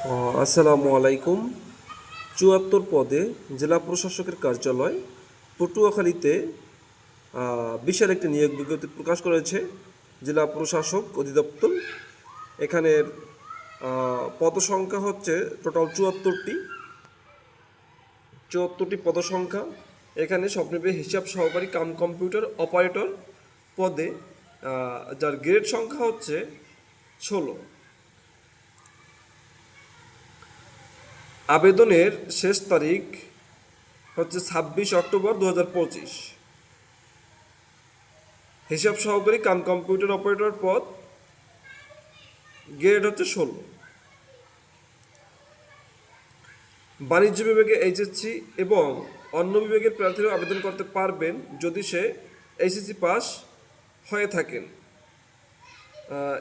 আসসালামু আলাইকুম। চুয়াত্তর পদে জেলা প্রশাসকের কার্যালয় পটুয়াখালীতে বিশাল একটি নিয়োগ বিজ্ঞপ্তি প্রকাশ করেছে জেলা প্রশাসক অধিদপ্তর। এখানের পদসংখ্যা হচ্ছে টোটাল চুয়াত্তরটি। চুয়াত্তরটি পদসংখ্যা। এখানে স্বপ্নবে হিসাব সহকারী কাম কম্পিউটার অপারেটর পদে যার গ্রেড সংখ্যা হচ্ছে ষোলো। আবেদনের শেষ তারিখ হচ্ছে ছাব্বিশ অক্টোবর দু হাজার পঁচিশ। হিসাব সহকারী কাম কম্পিউটার অপারেটর পদ গ্রেড হচ্ছে ষোলো। বাণিজ্য বিভাগে এইচএসসি এবং অন্য বিভাগের প্রার্থীরাও আবেদন করতে পারবেন যদি সে এইচএসসি পাস হয়ে থাকেন।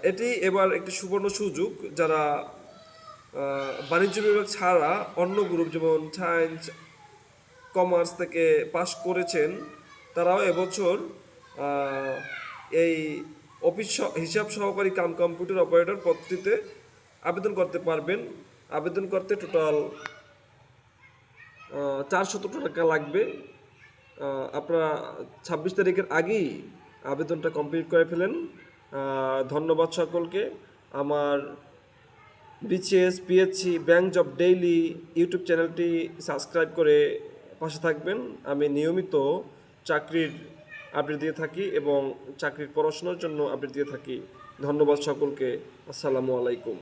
এটি এবার একটি সুবর্ণ সুযোগ যারা বাণিজ্য বিভাগ ছাড়া অন্য গ্রুপ যেমন সায়েন্স কমার্স থেকে পাশ করেছেন, তারাও এবছর এই অফিস হিসাব সহকারী কাম কম্পিউটার অপারেটর পদটিতে আবেদন করতে পারবেন। আবেদন করতে টোটাল চারশত টাকা লাগবে। আপনারা ছাব্বিশ তারিখের আগেই আবেদনটা কমপ্লিট করে ফেলেন। ধন্যবাদ সকলকে। আমার BCS PSC bank job daily YouTube চ্যানেলটি সাবস্ক্রাইব করে পাশে থাকবেন। আমি নিয়মিত চাকরির আপডেট দিয়ে থাকি এবং চাকরির পড়াশোনার জন্য আপডেট দিয়ে থাকি। ধন্যবাদ সকলকে। আসসালামু আলাইকুম।